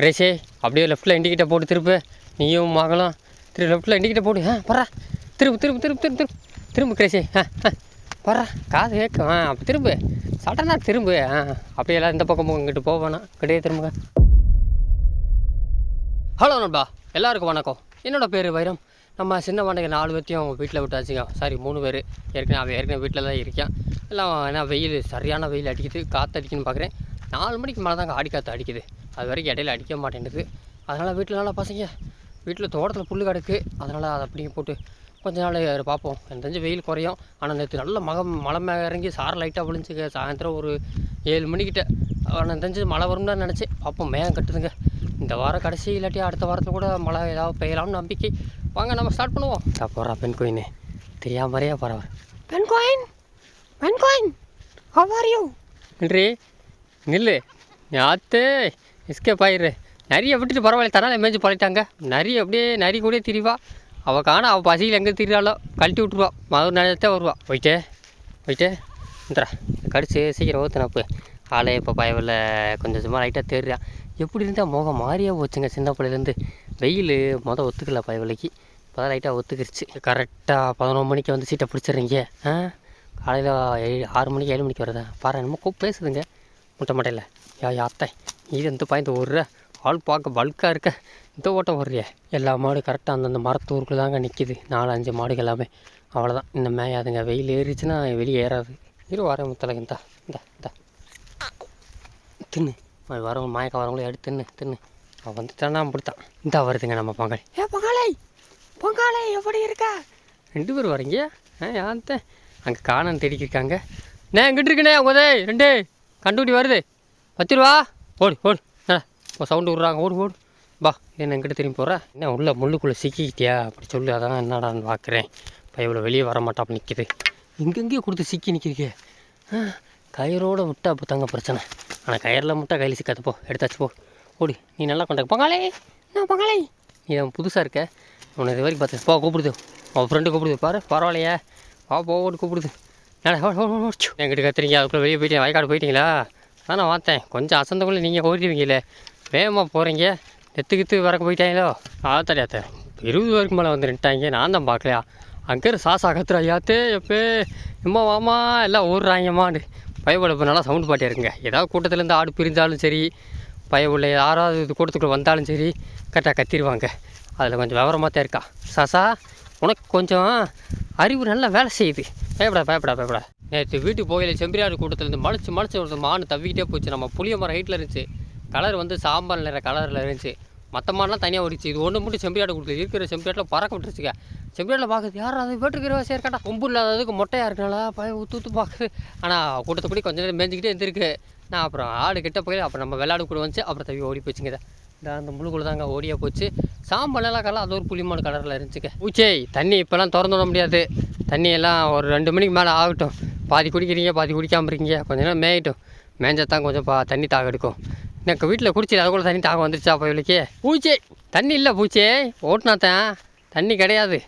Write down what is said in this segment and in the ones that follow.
கிரேஷே அப்படியே லெஃப்ட்டில் இண்டிகேட்டர் போட்டு திருப்பு. நீயும் மகளும் திரு லெஃப்ட்டில் இண்டிகேட்டர் போடு. ஆ பரா திரும்ப திரும்ப திரும்ப திரும்ப திரும்ப திரும்ப கிரேஷே ஆ ஆ பரா காது கேட்கும். ஆ அப்போ திரும்ப. சடனாக திரும்ப. ஆ அப்படியே எல்லாம் இந்த பக்கம் இங்கிட்டு போக வேணாம். கிடையாது திரும்புங்க. ஹலோ நண்பா. எல்லாருக்கும் வணக்கம். என்னோட பேர் வைரம். நம்ம சின்ன மண்டைக்கு நாலு பேர்த்தையும் அவங்க வீட்டில் விட்டாச்சுங்க. சாரி மூணு பேர். ஏற்கனவே அவன் ஏற்கனவே வீட்டில் தான் இருக்கேன். எல்லாம் ஏன்னா வெயில் சரியான வெயில் அடிக்குது. காற்று அடிக்குன்னு பார்க்குறேன். நாலு மணிக்கு மேலே தாங்க ஆடி காற்று அடிக்குது. அது வரைக்கும் இடையில அடிக்க மாட்டேங்குது அதனால் வீட்டில் நல்லா பசங்க. வீட்டில் தோட்டத்தில் புல் கிடக்கு. அதனால் அதை அப்படியே போட்டு கொஞ்ச நாள் பார்ப்போம். எனக்கு தெரிஞ்சு வெயில் குறையும். ஆனால் நேற்று நல்ல மக மலை மேலே இறங்கி சார லைட்டாக விழுந்துச்சுங்க சாயந்தரம் ஒரு ஏழு மணிக்கிட்ட. எனக்கு தெரிஞ்சு மழை வரும்னு தான் நினச்சேன். பார்ப்போம் மேகம் கட்டுதுங்க. இந்த வாரம் கடைசி இல்லாட்டி அடுத்த வாரத்தில் கூட மழை ஏதாவது பெய்யலாம்னு நம்பிக்கை. வாங்க நம்ம ஸ்டார்ட் பண்ணுவோம். போகிறா பெண் கோயின் தெரியாம மாதிரியா பரவாயில்ல பெண் கோயின்? பெண் கோயின்? ஹவ் ஆர் யூ நன்றி நில்லு. யாத்தே எஸ்கேப் ஆயிரு. நிறைய விட்டுட்டு பரவாயில்ல தனால மேய்ச்சி பழகிட்டாங்க. நிறைய அப்படியே நரி கூட திரிவா. அவள் காண அவள் பசியில் எங்கே திரிவாளோ கழட்டி விட்டுருவா. மறு நேரத்தே வருவா. போயிட்டே போயிட்டே இந்தரா கடிச்சு சீக்கிரம் ஊற்றுனப்பு ஆளே இப்போ பயவில் கொஞ்சம் சும்மா லைட்டாக தேடுறா. எப்படி இருந்தால் முகம் மாறியே போச்சுங்க சின்ன பிள்ளையிலேருந்து. வெயில் மொதல் ஒத்துக்கல பயவிலைக்கு. இப்போ லைட்டாக ஒத்துக்கிருச்சு. கரெக்டாக பதினொரு மணிக்கு வந்து சீட்டை பிடிச்சிடுறீங்க. ஆ? காலையில் ஏழு ஆறு மணிக்கு ஏழு மணிக்கு வருதா பாரு என்னமோ கூப் பேசுதுங்க. முட்டை மட்டையில். யா யாத்தை இது இந்த பாய்ந்து ஓடுற? ஆள் பார்க்க பல்காக இருக்க. இந்த ஓட்டம் ஓடுறிய. எல்லா மாடு கரெக்டாக அந்தந்த மரத்தூருக்குள்ள தாங்க நிற்கிது நாலு அஞ்சு மாடுகள் எல்லாமே. அவ்வளோதான் இந்த மேயாதுங்க. வெயில் ஏறிச்சுன்னா வெளியே ஏறாது. இரு வரேன் முத்தலகு இந்தா இந்தா இந்தா. தின்னு. வரவங்க மாயக்கா வரவங்களே எடுத்து தின்னு தின்னு. அவன் வந்துட்டானா அப்படித்தான். இந்தா வருதுங்க நம்ம பங்காளி. ஏ பங்காளி! பங்காளி எப்படி இருக்க? ரெண்டு பேர் வரீங்க? ஆ யாத்த அங்கே காணம் தேடிக்கிருக்காங்க. நான் எங்கிட்ட இருக்கனே உதே ரெண்டு. கண்டுபிடி வருது. பத்து ரூபா ஓடி ஓடு. இப்போ சவுண்டு விட்றாங்க. ஓடு ஓடு. பா என்ன எங்கிட்ட திரும்பி போகிறேன் என்ன உள்ள முள்ளுக்குள்ளே சிக்கிக்கிட்டியா? அப்படி சொல்லி அதான் என்னடான்னு பார்க்குறேன் பையவில் வெளியே வர மாட்டாப்ப நிற்கிது இங்கெங்கேயே கொடுத்து சிக்கி நிற்கிறீங்க கயிறோடு விட்டா அப்போ தாங்க பிரச்சனை. ஆனால் கயிறில் முட்டா கையில் சிக்காது. போ எடுத்தாச்சு போ. ஓடி நீ நல்லா கொண்டாங்க பங்காளே என்ன பங்காளே? நீ அவன் புதுசாக இருக்க. உன்னை இது வரைக்கும் பார்த்து போ கூப்பிடுது. அவன் ஃப்ரெண்டு கூப்பிடுது. பாரு பரவாயில்லையே. வா போ ஓடி கூப்பிடுது. என்கிட்ட கத்துறீங்க? அதுக்குள்ளே வெளியே போயிட்டீங்க. வயக்காடு போயிட்டீங்களா? நான் பார்த்தேன். கொஞ்சம் அசந்தக்குள்ளே நீங்கள் ஓடிடுவீங்களே வேகமாக போகிறீங்க நெத்து கித்து வரக்க போயிட்டாங்களோ? ஆத்தாடியாத்த இருபது வரைக்கும் மேலே வந்து நின்ட்டாங்க நான் தான் பார்க்கலையா? அங்கே சாசா கத்துறா. ஐயாத்தே எப்போ. எம்மா வாமா எல்லாம் ஓடுறாங்கம்மான்னு. பயபுள்ள நல்லா சவுண்டு பாட்டியாக இருக்குங்க. ஏதாவது கூட்டத்துலேருந்து ஆடு பிரிஞ்சாலும் சரி பயவுள்ள யாராவது கூட்டத்துக்குள்ளே வந்தாலும் சரி கரெக்டாக கத்திடுவாங்க. அதில் கொஞ்சம் விவரமாக தான் இருக்கா. சாசா உனக்கு கொஞ்சம் அறிவு நல்லா வேலை செய்யுது. பயப்படா பயப்படா பயப்படா. நேற்று வீட்டுக்கு போகையில் செம்பிரியாடு கூட்டத்துலேருந்து மலைச்சு மலைச்சு ஒரு மான் தவிக்கிட்டே போச்சு. நம்ம புளிய மரம் ஹைட்டில் இருந்துச்சு. கலர் வந்து சாம்பார் நிற கலரில் இருந்துச்சு. மற்ற மாடெலாம் தனியாக ஓடிச்சு இது ஒன்று மட்டும் செம்பியாடு கொடுத்து இருக்கிற செம்பியாட்டில் பறக்க விட்டுருச்சுக்க செம்பியாட்டில் பார்க்குது யார்? அது வீட்டுக்கு சரி இருக்கட்டா கொம்பு இல்லாததுக்கு மொட்டையாக இருக்கனால பய ஊத்து ஊற்று பார்க்குது ஆனால் கூட்டத்துப்படி கொஞ்ச நேரம் மேய்ஞ்சிக்கிட்டே இருந்திருக்கு. நான் அப்புறம் ஆடு கிட்ட போய் அப்புறம் நம்ம விளையாடு கூட வந்துச்சு. அப்புறம் தவி ஓடி போச்சுங்க இந்த அந்த முழுக்குள்ள தாங்க ஓடியா போச்சு. சாம்பலெல்லாம் கலர் அது ஒரு புளிமாடு கலரில் இருந்துச்சுக்க பூச்சே தண்ணி இப்போலாம் திறந்து விட முடியாது. தண்ணி எல்லாம் ஒரு ரெண்டு மணிக்கு மேலே ஆகட்டும். பாதி குடிக்கிறீங்க பாதி குடிக்காமல் இருக்கீங்க. கொஞ்ச நேரம் மேயட்டும். மேய்ஞ்சா தான் கொஞ்சம் பா தண்ணி தாக எடுக்கும். எனக்கு வீட்டில் குடிச்சு அது கூட தண்ணி தாக வந்துருச்சா பயலுக்கே பூச்சே தண்ணி இல்லை பூச்சே. ஓட்டினாத்தான் தண்ணி கிடையாது.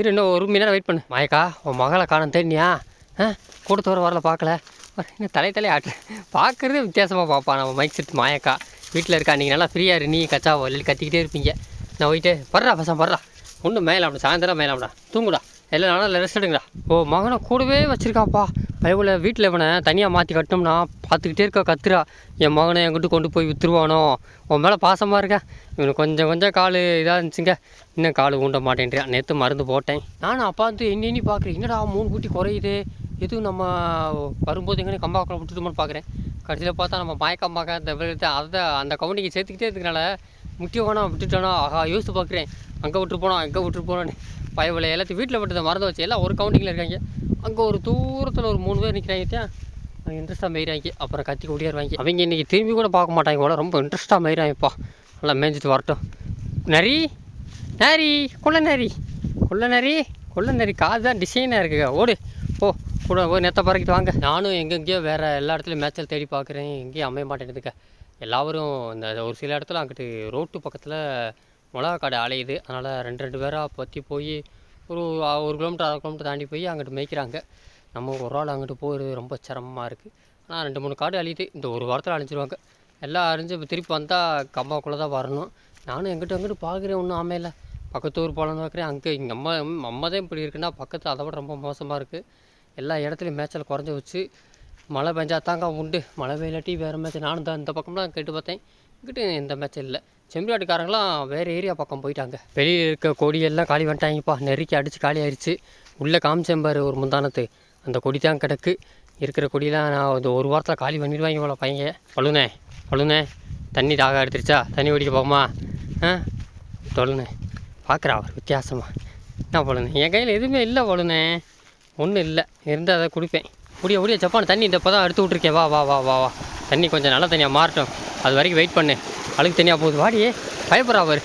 இரு இன்னும் ஒரு மணி நேரம் வெயிட் பண்ணு. மாயக்கா உன் மகளை காணும் தேடினியா? ஆ கூட்டத்து வரல பார்க்கல. இன்னும் தலை தலை ஆட்டு. பார்க்குறதே வித்தியாசமாக பார்ப்பான். நம்ம மைக் செட் மாயக்கா. வீட்டில் இருக்கா? நீங்கள் நல்லா ஃப்ரீயாக இரு. நீ கச்சா இல்லை கத்திக்கிட்டே இருப்பீங்க. நான் போயிட்டு படுறா பசங்க படுறா ஒன்றும் மேலாம்டா சாயந்தரம் மேலாம்டா. தூங்குடா. எல்லாம் நானும் ரெஸ்ட் எடுங்கடா. ஓ மகனை கூடவே வச்சுருக்காப்பா. பயவில் வீட்டில் இவனை தனியாக மாற்றி கட்டணும்னா பார்த்துக்கிட்டே இருக்கா கத்துறா. என் மகனை என்கிட்ட கொண்டு போய் வித்துருவானோ? உன் மேலே பாசமாக இருக்கேன் இவனுக்கு கொஞ்சம் கொஞ்சம் கால் இதாக இருந்துச்சுங்க. இன்னும் கால் ஊண்ட மாட்டேன்றியா? நேற்று மருந்து போட்டேன். நானும் அப்பா வந்து எண்ணி எண்ணி பார்க்குறேன் என்னடா மூணு குட்டி குறையுது. எதுவும் நம்ம வரும்போது எங்கே கம்பாக்கில் விட்டுட்டோம்னு பார்க்குறேன் கடைசியில் பார்த்தா நம்ம மாயக்கம்பாக்க அந்த விழுத்து அதை அந்த கவுண்டிக்கு சேர்த்துக்கிட்டே இருக்கிறனால முக்கிய வேணாம் விட்டுட்டோனா? ஆஹா யோசித்து பார்க்குறேன். அங்கே விட்டு போனோம் அங்கே விட்டு போனோன்னு பயவில் எல்லாத்தையும் வீட்டில் விட்டதை மறந்து வச்சு. எல்லாம் ஒரு கவுண்டிங்கில் இருக்காங்க. அங்கே ஒரு தூரத்தில் ஒரு மூணு பேர் நிற்கிறாங்க அவங்க இன்ட்ரெஸ்ட்டாக மயிறாங்க அப்புறம் கத்தி ஓடியாருவாங்க அவங்க இன்றைக்கி திரும்பி கூட பார்க்க மாட்டாங்க போல. ரொம்ப இன்ட்ரெஸ்ட்டாக மயிறாங்கப்பா நல்லா மேய்ஞ்சிட்டு வரட்டும். நரி நரி கொள்ள நரி கொள்ள நரி கொள்ள நரி காது தான் டிசைனாக இருக்குங்க. ஓடு போ. கூட போய் நெத்த பறக்கிட்டு வாங்க. நானும் எங்கெங்கேயோ வேறு எல்லா இடத்துலையும் மேய்ச்சல் தேடி பார்க்குறேன் எங்கேயும் அமைய மாட்டேங்குதுங்க எல்லாரும் இந்த ஒரு சில இடத்துல அங்கிட்டு ரோட்டு பக்கத்தில் மிளகா கடை அலையுது. அதனால் ரெண்டு ரெண்டு பேராக பற்றி போய் ஒரு ஒரு கிலோமீட்டர் அரை கிலோமீட்டர் தாண்டி போய் அங்கிட்டு மேய்க்கிறாங்க. நம்ம ஒரு ஆள் அங்கிட்டு போகிறது ரொம்ப சிரமமாக இருக்குது ஆனால் ரெண்டு மூணு காடு அழியுது. இந்த ஒரு வாரத்தில் அழிஞ்சிருவாங்க. எல்லாம் அழிஞ்சு இப்போ திருப்பி வந்தால் கம்மாக்குள்ளே தான் வரணும். நானும் எங்கிட்ட எங்கிட்ட பார்க்குறேன் ஒன்றும் அமையல. பக்கத்து ஊர் போகலான்னு பார்க்குறேன் அங்கே இங்கே அம்மா அம்மா தான் இப்படி இருக்குன்னா பக்கத்தில் அதை விட ரொம்ப மோசமாக இருக்குது எல்லா இடத்துலையும் மேய்ச்சல் குறைஞ்சி வச்சு மழை பெஞ்சா தாங்க உண்டு. மழை பெய்யாட்டி வேறு மேட்ச் நானும் தான் இந்த பக்கம்லாம் கேட்டு பார்த்தேன். இங்கிட்டு இந்த மேட்ச் இல்லை. செம்பியாட்டுக்காரங்களாம் வேறு ஏரியா பக்கம் போயிட்டாங்க. வெளியில் இருக்க கொடியெல்லாம் காலி வந்துட்டாங்கப்பா நெருக்கி அடித்து காலி ஆயிடுச்சு உள்ளே காமிச்சேன் ஒரு முந்தானத்து. அந்த கொடி தான் கிடக்கு. இருக்கிற கொடியெல்லாம் நான் இந்த ஒரு வாரத்தில் காலி பண்ணிடுவாங்க இவ்வளோ பையன். பழுனே பழுனே தண்ணி தாக எடுத்துருச்சா? தண்ணி குடிக்க போகுமா? ஆ? தொழுனே பார்க்குறா அவர் வித்தியாசமாக என்ன பழுனே? என் கையில் எதுவுமே இல்லை பழுனே. ஒன்றும் இல்லை. இருந்தால் அதை குடிப்பேன். முடிய முடிய ஜப்பான் தண்ணி இந்த இப்போ தான் எடுத்து விட்ருக்கேன் வா வா வா வா வா. தண்ணி கொஞ்சம் நல்ல தண்ணியாக மாறட்டும். அது வரைக்கும் வெயிட் பண்ணு. அழுக்கு தண்ணியாக போகுது. வாடியே பயப்படுறா அவர்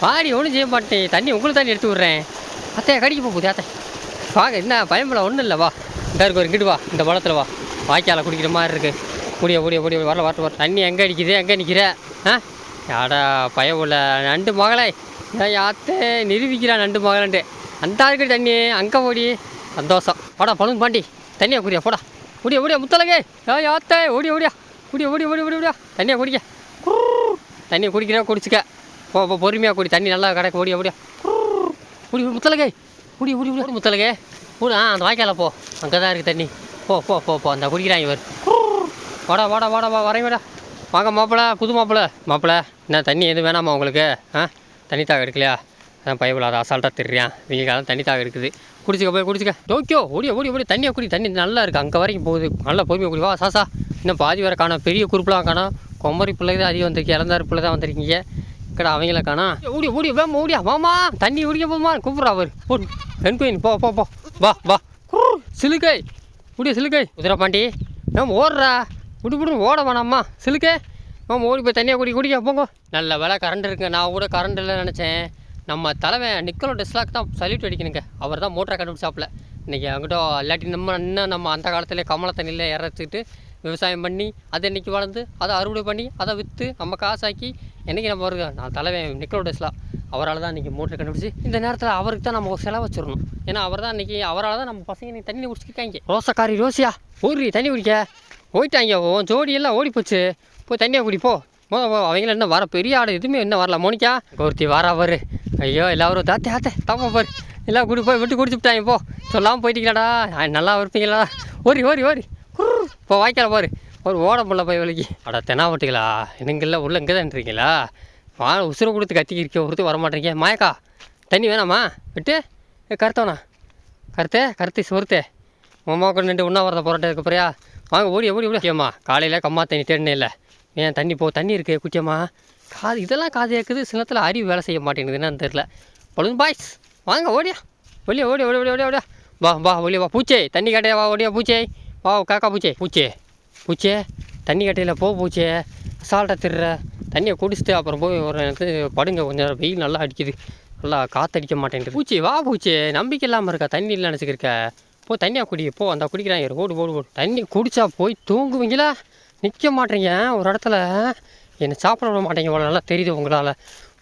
வாடி ஒன்றும் செய்ய மாட்டேன். தண்ணி உங்களுக்கு தண்ணி எடுத்து விட்றேன். அத்தையா கடிக்க போகுது அத்தை. வாங்க என்ன பயம்பட ஒன்றும் இல்லை வா. இந்த இருக்கு ஒரு இங்கிட்டு வா. இந்த பழத்தில் வா. வாய்க்கால குடிக்கிற மாதிரி இருக்குது முடிய முடிய முடிய வரல வரல வர தண்ணி எங்கே அடிக்குது? எங்கே நிற்கிற ஆ? யாடா பய உள்ள நண்டு மகளே. ஏன் யாத்தே நிரூபிக்கிறான் நண்டு மகளன்ட்டு. அந்த இருக்கிற தண்ணி அங்கே ஓடி சந்தோஷம். போடா பழுங்கு பாண்டி. தண்ணியை குடியா போடா. ஓடியா ஓடியா முத்தலகே ஏ யாத்தே ஓடியா ஓடியா ஓடியா. ஓடி ஓடி ஓடி ஓடியா தண்ணியை குடிக்க. குர்ரு. தண்ணியை குடிக்கிறா குடிச்சுக்க. போ போ பொறுமையாக குடி. தண்ணி நல்லா கிடக்கு. ஓடியா ஓடியா. குர்ரு. ஓடி முத்தலகே ஓடி ஓடி ஓடி முத்தலகே ஓடு ஆ அந்த வாய்க்கால போ. அங்கே தான் இருக்குது தண்ணி. போ போ போ போ. அந்த குடிக்கிறாங்க இவர். வாடா வாடா வாடா வா வரேன் வாடா வாங்க மாப்பிள்ள புது மாப்பிள. மாப்பிள என்ன தண்ணி எதுவும் வேணாமா உங்களுக்கு? ஆ? தண்ணி தாக எடுக்கலையா? அதான் பயப்பட அதை அசால்ட்டாக திரியான் இவங்க காலம் தண்ணி தாக எடுக்குது. குடிச்சுக்க போய் குடிச்சுக்க. டோக்கியோ ஓடி ஓடி ஓடி தண்ணியை குடி தண்ணி நல்லா இருக்குது அங்கே வரைக்கும் போகுது. நல்லா பொறுமையாக குடி. வா சாசா இன்னும் பாதி வரை காணும். பெரிய குரூப்லாம் காணோம். கொமரி பிள்ளை தான் அதிகம் வந்திருக்கு. இளந்தாறு பிள்ளை தான் வந்திருக்கீங்க. கடை அவங்கள காணா ஓடி ஓடி வேமா ஓடியா. வாமா தண்ணி குடிக்க போமா கூப்பிட்றா அவர். ஓடி பெண் குயின் போ போ போ. வா வா. குர்ரு, சிலுக்கை. முடிய சிலுக்கை. குதிரை பாண்டி. மேம் ஓடுறா. விடு விடு ஓட வேணாம்மா. சிலுக்கே. மேம் ஓடி போய் தண்ணியாக குடி குடிக்க போங்க. நல்ல வேலை கரண்ட் இருக்குங்க. நான் கூட கரண்ட் இல்லை நினச்சேன். நம்ம தலைவன் நிக்கலோ டெஸ்லாக் தான் சல்யூட் அடிக்கணுங்க. அவர் தான் மோட்டரை கண்டுபிடிச்சாப்புல. இன்றைக்கி அவங்ககிட்ட இல்லாட்டி நம்ம இன்னும் நம்ம அந்த காலத்திலே கமல தண்ணியில் இறச்சிட்டு விவசாயம் பண்ணி அதை இன்றைக்கி வளர்ந்து அதை அறுவடை பண்ணி அதை விற்று நம்ம காசாக்கி என்றைக்கு நம்ம வருது? நான் தலைவன் நிக்கலோ டெஸ்லா. அவரால் தான் இன்றைக்கி மோட்டர் கண்டுபிடிச்சி இந்த நேரத்தில் அவருக்கு தான் நம்ம ஒரு செலவு வச்சிடணும். ஏன்னா அவர் தான் இன்றைக்கி அவரால் தான் நம்ம பசங்க இன்னைக்கு தண்ணி குடிச்சிருக்காங்க ரோசக்காரி ரோசியா ஓடி தண்ணி குடிக்க. போயிட்டாங்க உன் ஜோடியெல்லாம் ஓடி போச்சு போய் தண்ணியை குடிப்போ போ அவங்கள என்ன வர பெரிய ஆடு எதுவுமே என்ன வரல. மோனிக்கா ஒருத்தி வாரா பாரு. ஐயோ எல்லாரும் தாத்தே ஆத்தே தாமா பாரு. எல்லாம் குடி போய் விட்டு குடிச்சு விட்டாங்க போ. சொல்லாமல் போயிட்டீங்களாடா. நல்லா இருப்பீங்களா? ஓரி ஓரி ஓரி குர்ரு. இப்போ வாய்க்கால பாரு. ஒரு ஓட முடியல போய் வலிக்கு அட தெனாவட்டுங்களா என்னங்கள்ல உள்ள இங்கே தான் இருக்கீங்களா வா உசுரை கொடுத்து கத்திக்கிருக்க ஒருத்தர் வர மாட்டேங்க மாயக்கா தண்ணி வேணாமா? விட்டு. ஏ கருத்தவனா? கருத்தே கருத்து சொருத்தே உமா நின்று உண்ணா வரத போராட்டம் இருக்க போறியா? வாங்க ஓடி ஓடி ஓடி. ஏம்மா காலையில் கம்மா தண்ணி தேடினே இல்லை ஏன் தண்ணி போ தண்ணி இருக்கு குட்டியம்மா காது இதெல்லாம் காது கேட்குது சின்னத்தில் அறிவு வேலை செய்ய மாட்டேங்குது என்னன்னு தெரில பழுது பாய்ஸ் வாங்க ஓடியா. ஒளியா ஓடி ஓடி ஓடி ஓடி ஓடியா வா வா ஒளியா வா. பூச்சே தண்ணி கட்டையா வா ஓடியா பூச்சே. வா காக்கா பூச்சே பூச்சே. பூச்சே தண்ணி கட்டையில் போ பூச்சே. அசால்ட்டாக திருற தண்ணியை குடிச்சிட்டு அப்புறம் போய் ஒரு இடத்துல படுங்க கொஞ்சம் நேரம். வெயில் நல்லா அடிக்குது. நல்லா காற்றடிக்க மாட்டேங்குது. பூச்சி வா பூச்சி. நம்பிக்கை இல்லாமல் இருக்கா தண்ணி இல்லை நினச்சிக்கிருக்க போ தண்ணியாக குடி போ அந்த குடிக்கிறாங்க. ஓடு ஓடு ஓடு தண்ணி குடித்தா போய் தூங்குவீங்களா? நிற்க மாட்டீங்க. ஒரு இடத்துல என்னை சாப்பிட விட மாட்டேங்க. இவ்வளோ நல்லா தெரியுது உங்களால்.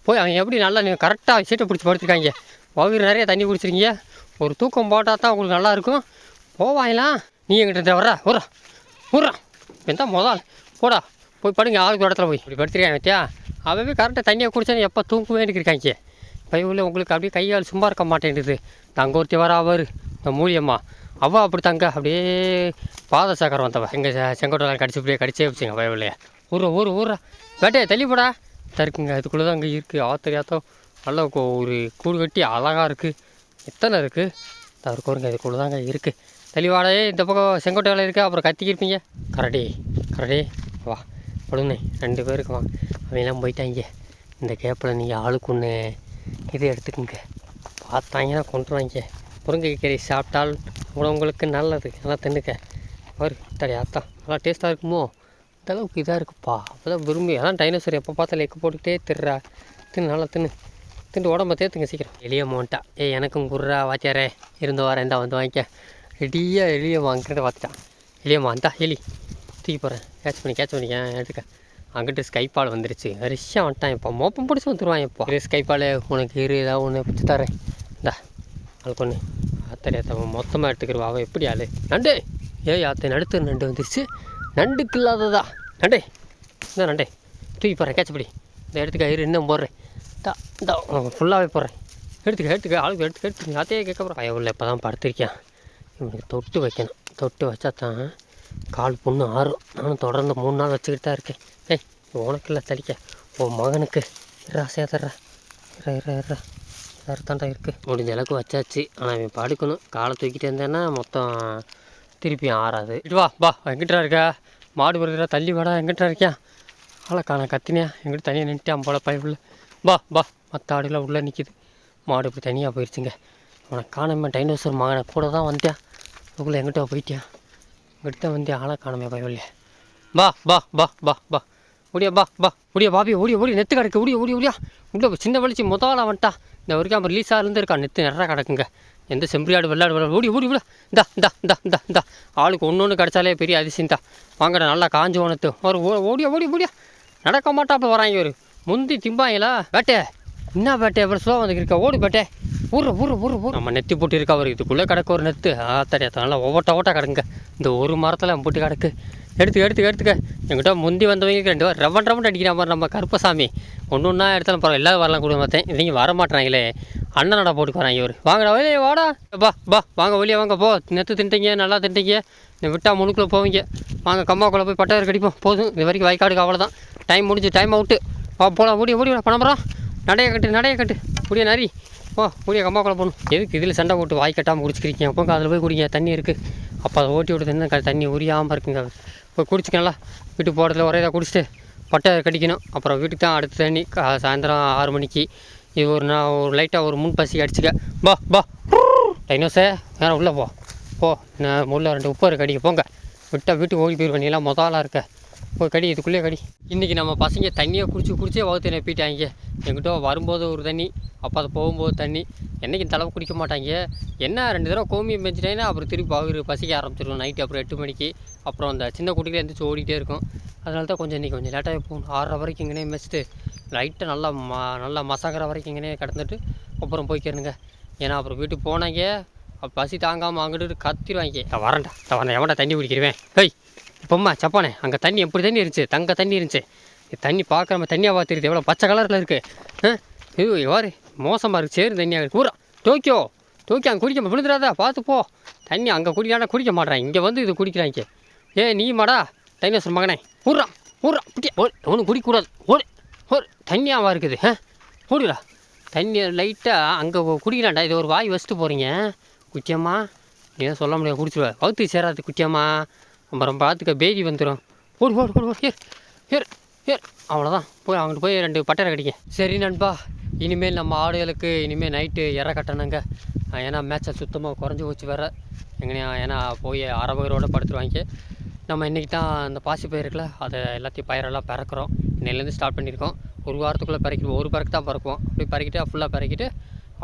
போய் அவங்க எப்படி நல்லா நீங்கள் கரெக்டாக சீட்டை பிடிச்சி படுத்துருக்காங்க. வயிறு நிறைய தண்ணி குடிச்சிருக்கீங்க. ஒரு தூக்கம் போட்டால் தான் உங்களுக்கு நல்லாயிருக்கும் போவாங்களாம் நீ எங்கிட்ட இருந்த வர்ற. ஊரா ஊரா எந்த முதல் போடா. போய் படுங்க. ஆளுக்கு ஒரு இடத்துல போய். இப்படி படுத்துருக்காங்க வத்தியா அவவே கரெக்டாக தண்ணியை குடிச்சா எப்போ தூங்கவே இருக்காங்க. பையுள்ள உங்களுக்கு அப்படியே கையால் சும்மா இருக்க மாட்டேங்குது. தங்க ஒருத்தி வர அவர். இந்த மூலியம்மா. அவள் அப்படி தங்க அப்படியே பாத சக்கரம் வந்தவ எங்கள் செங்கோட்டெல்லாம் கடிச்சு இப்படியே கடிச்சே வச்சுங்க வயவிலையே ஊர ஊர் ஊரா வேட்டையை தள்ளிப்படா. தருக்குங்க அதுக்குள்ளே தான் அங்கே இருக்குது ஆத்தரியாத்தம் நல்லா ஒரு கூடு கட்டி அழகாக இருக்குது எத்தனை இருக்குது தவறு கோருங்க இதுக்குள்ளே தாங்க இருக்குது தெளிவாடையே இந்த பக்கம் செங்கோட்டை வேலை இருக்குது அப்புறம் கத்திக்கிருப்பீங்க கரடி கரடி. வா பழுனே ரெண்டு பேருக்கு வாங்க அவங்களாம் போயிட்டாங்க. இந்த கேப்பில் நீங்கள் ஆளுக்கு ஒன்று இது எடுத்துக்கோங்க. பார்த்தாங்கன்னா கொண்டு வாங்க முருங்கைக்கீரை சாப்பிட்டால் உடம்புங்களுக்கு நல்லது. நல்லா தின்னுக்க. பாரு தடையா அத்தான் நல்லா டேஸ்ட்டாக இருக்குமோ? இந்த அளவுக்கு இதாக இருக்குப்பா. அப்போதான் விரும்பி அதான் டைனோசர் எப்போ பார்த்தாலும் எக்கு போட்டுக்கிட்டே திருறா. தின்னு நல்லா தின்னு. தின்னு உடம்ப தேத்துங்க சீக்கிரம். எளிய மோன்ட்டா ஏ எனக்கும் குர்ரா வாத்தியாரே. இருந்து வரேன் இந்தா வந்து வாங்கிக்க. ரெடியாக எளிய வாங்கிட்டு பார்த்துட்டான் எளியம்மா அந்த எலி. தூக்கி போகிறேன் கேட்ச் பண்ணி கேட்ச் பண்ணிக்கேன் எடுத்துக்க. அங்கிட்டு ஸ்கைப்பால் வந்துருச்சு. ரிஷா வந்துட்டான் இப்போ மோப்பம் பிடிச்சி வந்துடுவான் இப்போ இரு ஸ்கைப்பால் உனக்கு இரு ஏதாவது ஒன்று பிடிச்சி தரேன். இந்தா அதுக்கு ஒன்று ஆத்தடி அத்தை மொத்தமாக எடுத்துக்கிறவா அவள் எப்படி ஆளு? நண்டு! ஏய் யாத்தை நடுத்து நண்டு வந்துருச்சு. நண்டுக்கு இல்லாததா நண்டே இந்த நண்டே. தூக்கி போகிறேன் கேட்சப்படி இந்த இடத்துக்கு ஐயர் இன்னும் போடுறேன். தா இந்த ஃபுல்லாகவே போடுறேன். எடுத்துக்க எடுத்துக்க ஆளுக்கு எடுத்துக்க எடுத்துக்க. யாத்தையே கேட்க போகிறேன் பையன் இப்போ தான் படுத்திருக்கேன் இவனுக்கு தொட்டு வைக்கணும். தொட்டு வச்சா தான் கால் பொண்ணு ஆறும். நானும் தொடர்ந்து மூணு நாள் வச்சுக்கிட்டு தான் இருக்கேன். ஏய் உனக்கு இல்லை தடிக்க. உன் மகனுக்கு. இரா சேதர்றா இரா இரா இரா தாண்டா இருக்குது முடிஞ்ச அளவுக்கு வச்சாச்சு. ஆனால் இவன் படுக்கணும். காலை தூக்கிட்டு இருந்தேன்னா மொத்தம் திருப்பி ஆறாது. இட்டு வா பா எங்கிட்டா இருக்கா? மாடு வருகிறா தள்ளி வாடா. எங்கிட்டா இருக்கியா? ஆளை காண கத்தினியா? எங்கிட்ட தனியாக நின்றுட்டான் போல பைப்பில் வா பா மற்ற ஆடுலாம் உள்ளே நிற்கிது மாடு இப்படி தனியாக போயிடுச்சுங்க உனக்கு காணாம டைனோசர் மகனை கூட தான் வந்தேன் அதுக்குள்ளே எங்கிட்ட போயிட்டியா? எங்கிட்ட வந்து ஆளை காணமே பயவில்லையே பா பா பா பா பா ஓடியா பா பா ஓடியா பாபி. ஓடியா ஓடி நெத்து கிடக்கு. ஓடியா ஓடி ஓடியா. உள்ள சின்ன வலிச்சு முதல்ல வந்துட்டா. இந்த வரைக்கும் ரிலீஸாக இருக்கான் நெத்து நிறையா கிடக்குங்க. எந்த செம்பரியாடு விளையாடு விளையாடு ஓடி ஓடி விட இந்தா இந்தா இந்தா இந்தா இந்தா. ஆளுக்கு ஒன்று ஒன்று கிடச்சாலே பெரிய அதிசயம் தான் வாங்கடா நல்லா காஞ்சு ஓனத்து ஒரு ஓ- ஓடியா ஓடி ஓடியா. நடக்க மாட்டாப்ப வராங்க ஒரு முந்தி திம்பாங்களா? வேட்டே. என்ன பேட்டை எவ்வளோ ஸ்லோ வந்து இருக்கா ஓடு வேட்டே ஊர் ஊர் ஊர் ஊர் நம்ம நெத்தி போட்டு இருக்கா ஒரு இதுக்குள்ளே கிடக்கு ஒரு நெத்து. ஆத்தடியா நல்லா ஒவ்வொட்ட ஓட்ட கிடக்குங்க இந்த ஒரு மரத்தில் போட்டு கிடக்கு. எடுத்துக்க எடுத்துக்க எடுத்துக்க. எங்கிட்ட முந்தி வந்தவங்க ரெண்டு பேர் ரவன் ரவன் அடிக்கிற மாதிரி நம்ம கருப்பசாமி. ஒன்று ஒன்றா எடுத்தாலும் பரவாயில்ல எல்லாரும் வரலாம் கொடுக்க மாட்டேன் இவங்க வர மாட்டாங்களே அண்ணனடா போட்டு வராங்க இவர். வாங்கடா வெளியே வாடா. பா பா வாங்க வெளியே வாங்க போ. நெத்து தின்ட்டீங்க நல்லா தின்ட்டீங்க. நீ விட்டால் முழுக்குள்ளே போவீங்க. வாங்க கம்மாக்குள்ளே போய் பட்டாயிரம் கடிப்போம். போதும் இது வரைக்கும் வயக்காடுக்கு அவ்வளோதான் டைம் முடிஞ்சு டைம் அவுட்டு போகலாம் போலாம் ஓடி ஓடி பணம்பரம் நடைய கட்டு நடைய கட்டு. முடிய நரி. ஓ முடிய கம்மாக்குள்ளே போகணும் எதுக்கு இதில் சண்டை போட்டு வாய் கட்டாமல் குடிச்சிக்கிறீங்க? அப்போ அதில் போய் குடிங்க. தண்ணி இருக்குது அப்போ அதை ஓட்டி விட்டு தண்ணி தண்ணி உரியாமல் இருக்குங்க. போய் குடிச்சிக்கலாம் வீட்டுக்கு போகிறதுல ஒரே இதாக குடிச்சிட்டு பட்டை கடிக்கணும். அப்புறம் வீட்டுக்கு தான் அடுத்த தண்ணி. சாயந்தரம் ஆறு மணிக்கு. இது ஒரு நான் ஒரு லைட்டாக ஒரு முன் பசி அடிச்சுக்க. பா பா. டைனோஸே வேறு உள்ளே போ. போ. நான் முள்ள ரெண்டு உப்பு கடிக்க போங்க. விட்டால் வீட்டுக்கு ஓடி போயிடுவேன் நீலாம் முதலாக இருக்க. போய் கடி இதுக்குள்ளே கடி. இன்றைக்கி நம்ம பசங்க தண்ணியை குடிச்சு குடிச்சே வகுத்து நப்பிட்டாங்க எங்கிட்ட வரும்போது ஒரு தண்ணி அப்போ அதை போகும்போது தண்ணி. என்றைக்கும் இந்த குடிக்க மாட்டாங்க. என்ன ரெண்டு தடவை கோமியம் பெஞ்சிட்டேன்னா அப்புறம் திருப்பி பகிர் பசிக்க ஆரம்பிச்சிடும் நைட்டு அப்புறம் எட்டு மணிக்கு. அப்புறம் அந்த சின்ன குட்டிகளே எழுந்திரிச்சு ஓடிட்டே இருக்கும். அதனால தான் கொஞ்சம் இன்றைக்கி கொஞ்சம் லேட்டாக போகணும். ஆறரை வரைக்கும் இங்கனே மெச்சிட்டு லைட்டாக நல்லா ம நல்லா மசாகிற வரைக்கும் இங்கனே கிடந்துட்டு அப்புறம் போய்க்கிறனுங்க ஏன்னா அப்புறம் வீட்டுக்கு போனாங்க. அப்போ பசி தாங்காமல் அங்கிட்டு கத்திடுவாங்க. வரேன்டா. வரேன் எவன்டா தண்ணி குடிக்கிறவேன்? ஹேய் இப்போம்மா சப்பானே. அங்கே தண்ணி எப்படி தண்ணி இருந்துச்சு? தங்க தண்ணி இருந்துச்சு. தண்ணி பார்க்குற மாதிரி தண்ணியாக பார்த்துருது எவ்வளோ பச்சை கலரில் இருக்குது ஆ? இது மோசமாக இருக்குது சேரு தண்ணியாக பூரா டோக்கியோ. டோக்கியோ அங்கே குடிக்க விழுந்துடாதா பார்த்துப்போ தண்ணி அங்கே குடிக்கலாம்னா குடிக்க மாட்றான். இங்கே வந்து இது குடிக்கிறாங்க ஏ நீ மாடா. டைனோசர் மகனே. ஊர்றா ஊர்றா பிட்டியா ஓ ஒன்றும் குடிக்கக்கூடாது. ஓடு. ஓ தண்ணியாவா இருக்குது. ஆ? ஓடுடா. தண்ணி லைட்டாக அங்கே குடிக்கலாம்டா. இது ஒரு வாய் வச்சுட்டு போகிறீங்க குட்டியம்மா ஏன் சொல்ல முடியாது. குடிச்சிடுவா வகுத்து சேராது குட்டியம்மா. அப்புறம் பார்த்துக்க பேதி வந்துடும் ஓடு ஓடு ஓடு ஓடு. ஏர் ஏர் ஏர் அவ்வளோதான் போய் அவங்ககிட்ட போய் ரெண்டு பட்டரை கடிங்க சரி நண்பா. இனிமேல் நம்ம ஆடுகளுக்கு இனிமேல் நைட்டு இற கட்டணுங்க. ஏன்னா மேட்சை சுத்தமாக குறைஞ்சி போச்சு வேற. எங்கனையா ஏன்னா போய் அரபகரோடு படுத்துருவாங்க. நம்ம இன்றைக்கி தான் அந்த பாசி பயிருக்குல அதை எல்லாத்தையும் பயிரெல்லாம் பறக்கிறோம். இன்னையிலேருந்து ஸ்டார்ட் பண்ணியிருக்கோம். ஒரு வாரத்துக்குள்ளே பறக்கிடுவோம். ஒரு பறக்கு தான் பறக்குவோம். அப்படி பறக்கிட்டு ஃபுல்லாக பறக்கிட்டு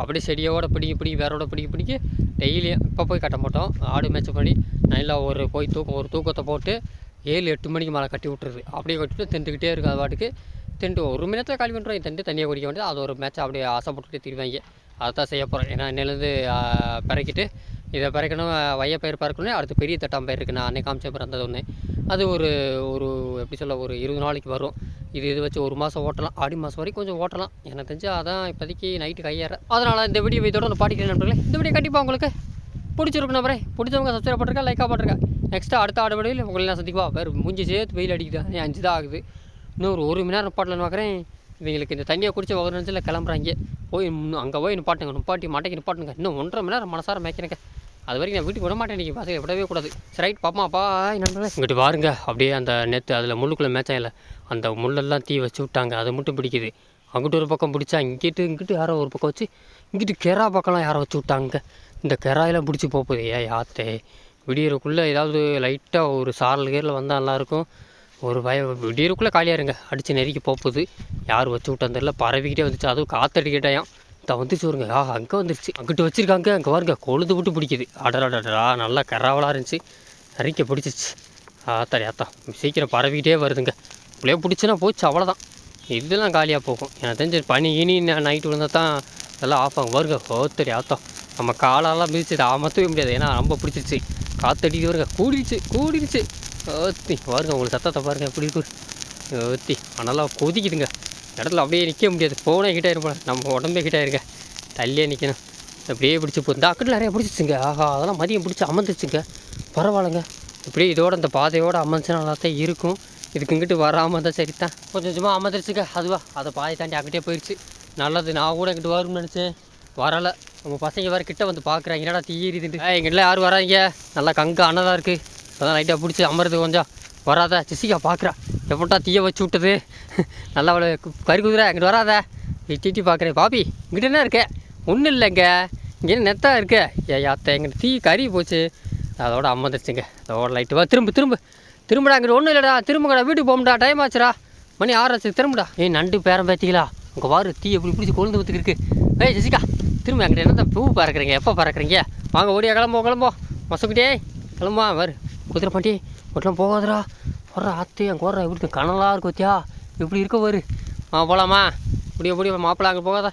அப்படியே செடியோட பிடிங்கி பிடிங்கி வேறோட பிடிங்கி பிடிங்கி டெய்லியும் இப்போ போய் கட்ட மாட்டோம். ஆடு மேட்ச் பண்ணி நல்லா ஒரு போய் தூக்கம் ஒரு தூக்கத்தை போட்டு ஏழு எட்டு மணிக்கு மேலே கட்டி விட்டுருது. அப்படியே கட்டிட்டு திண்டுக்கிட்டே இருக்குது அது பாட்டுக்கு. திண்டு ஒரு மணி நேரத்தில் காலி பண்ணுறோம் திண்டு தண்ணியை குடிக்க வேண்டியது. அது ஒரு மேட்ச் அப்படியே ஆசைப்பட்டுட்டு திருவாங்க. அதை தான் செய்ய போகிறேன் ஏன்னா இன்னிலேருந்து பிறக்கிட்டு இதை பிறக்கணும் வைய பயிர் பறக்கணும் அடுத்து பெரிய தட்டாம் பயிர் இருக்குது நான் அன்னைக்கு காமிச்ச பிறந்தது ஒன்று அது ஒரு ஒரு எப்படி சொல்ல ஒரு இருபது நாளைக்கு வரும். இது இது வச்சு ஒரு மாதம் ஓட்டலாம். ஆடி மாதம் வரைக்கும் கொஞ்சம் ஓட்டலாம். எனக்கு தெரிஞ்சு அதான் இப்போதைக்கு நைட்டு கையேற அதனால் இந்த வீடியோ இதோட நான் பாட்டிக்கிறேன் நண்பர்களே இந்த வீடியோ கண்டிப்பாக உங்களுக்கு பிடிச்சிருக்கும் நம்பரே பிடிச்சவங்க சப்ஸ்கிரைப் பண்ணுறக்கா லைக்காக பண்ணுறக்கா நெக்ஸ்ட்டு அடுத்த ஆடு வீடியோவில் உங்களை நான் சந்திக்குவா வேறு முடிஞ்சு சேர்த்து வெயில் அடிக்குது. ஏன் அஞ்சு தான் ஆகுது. இன்னும் ஒரு ஒரு மணி நேரம் நிப்பாட்டலன்னு பார்க்குறேன் இவங்களுக்கு இந்த தண்ணியை குடிச்சு ஒரு நினச்சில் கிளம்புறாங்க. போய் அங்கே போய் நிப்பாட்டுங்க. நிப்பாட்டி மாட்டைக்கு நிப்பாட்டுங்க. இன்னும் ஒன்றரை மணி நேரம் மனசார மேய்க்கிறேங்க. அது வரைக்கும் நான் வீட்டுக்கு விட மாட்டேன் நீங்கள் பசங்க விடவே கூடாது. சரி ரைட் பாப்பா பா நண்பர்களே. இங்கிட்டு பாருங்க அப்படியே அந்த நெத்து அதில் முள்ளுக்குள்ளே மேட்சாயில் அந்த முள்ளெல்லாம் தீ வச்சு விட்டாங்க. அதை மட்டும் பிடிக்குது. அங்கிட்டு ஒரு பக்கம் பிடிச்சா இங்கிட்டு இங்கிட்டு யாரோ ஒரு பக்கம் வச்சு இங்கிட்டு கெரா பக்கம்லாம் யாரோ வச்சு விட்டாங்க. இந்த கெராயெல்லாம் பிடிச்சி போகுது. ஏ யாத்தே. விடியறக்குள்ளே ஏதாவது லைட்டாக ஒரு சாரல் கேரில் வந்தால் நல்லாயிருக்கும் ஒரு பய விடியறக்குள்ளே காலியாக இருங்க. அடித்து நெருக்கி போகுது. யார் வச்சு விட்டான்னு தெரியல. பரவிக்கிட்டே வந்துச்சு. அதுவும் காத்தடிக்கிட்டேயும். தான் வந்துச்சு வருங்க ஆ அங்கே வந்துருச்சு. அங்கிட்டு வச்சிருக்காங்க. அங்கே பாருங்க. கொழுது விட்டு பிடிக்குது. அடடடடா நல்லா கராவலாக இருந்துச்சு. நரிக்க பிடிச்சிச்சு. ஆத்தா ஆத்தா சீக்கிரம் பரவிக்கிட்டே வருதுங்க. இப்படியே பிடிச்சினா போச்சு அவ்வளோதான் இதெல்லாம் காலியாக போகும். எனக்கு தெரிஞ்சு பனி இனி நைட்டு விழுந்தால் தான் எல்லாம் ஆஃப் ஆகும். வருங்க ஓத்தடி ஆத்தம் நம்ம காலெல்லாம் மிதிச்சு ஆமத்தவே முடியாது. ஏன்னா ரொம்ப பிடிச்சிருச்சு. காத்தடிக்கு வருங்க கூடிருச்சு கூடிருச்சு. ஓத்தி பாருங்க உங்களுக்கு சத்தத்தை பாருங்க எப்படி இருக்கு. ஓத்தி மணலாக கொதிக்குதுங்க. இடத்துல அப்படியே நிற்க முடியாது. போனே கிட்டே இருப்போம் நம்ம உடம்பே கிட்டே இருக்க தள்ளியே நிற்கணும் அப்படியே பிடிச்சி போகுது அக்கட்டில் நிறைய பிடிச்சிச்சுங்க ஆஹா அதெல்லாம் மதியம் பிடிச்சி அமர்ந்துச்சுங்க பரவாயில்லைங்க. இப்படியே இதோட இந்த பாதையோடு அமர்ந்துச்சுன்னா நல்லா தான் இருக்கும். இதுக்கு இங்கிட்டு வராமல் தான் சரித்தான் கொஞ்சம் கொஞ்சமாக அமர்ந்துருச்சுங்க. அதுவா அதை பாதி தாண்டி அங்கிட்டே போயிடுச்சு நல்லது நான் கூட இங்கிட்டு வரும்னு நினச்சேன். வரலை. நம்ம பசங்க வேறு கிட்ட வந்து பார்க்குறாங்க என்னடா தீயிருதுன்ட்டு ஏய் எங்கிட்ட யாரும் வராங்க நல்லா கங்கு அன்னதாக இருக்குது அதான் லைட்டாக பிடிச்சி அமருது கொஞ்சம். வராத. ஜெசிகா பார்க்குறா எப்படா தீயை வச்சு விட்டது? நல்லா அவளை கறி குதிரை இங்கிட்டு வராத. இட்டி பார்க்குறேன் பாபி இங்கிட்ட என்ன இருக்க? ஒன்றும் இல்லைங்க. இங்கே நெத்தா இருக்க? ஏ அத்தை எங்கிட்ட தீ கறி போச்சு. அதோட அம்மந்துருச்சுங்க அதோட லைட்டு வா. திரும்ப திரும்ப. திரும்படா அங்கிட்ட ஒன்றும் இல்லைடா. திரும்படா வீட்டுக்கு போகும்டா டைம் ஆச்சுடா. மணி ஆறாச்சு திரும்படா. ஏய் நண்டு பேரம் பேத்திங்களா உங்கள் வாரு தீ எப்படி பிடிச்சி கொழுந்து ஊற்றுக்கு இருக்கு ஏய் ஜெசிகா திரும்ப என்கிட்ட என்ன பூ பறக்குறீங்க? எப்போ பறக்குறீங்க? வாங்க ஓடியா கிளம்போ கிளம்போ மசக்கிட்டே கிளம்பா வரு. குதிரை பாட்டி ஒட்டலாம் போகாதடா. வர்ற ஆத்து அங்கே வர்ற எப்படி கனலாக இருக்கும் வத்தியா எப்படி இருக்க வரு ஆ போகலாமா முடிய முடியும் மாப்பிள்ளை அங்கே போகாத.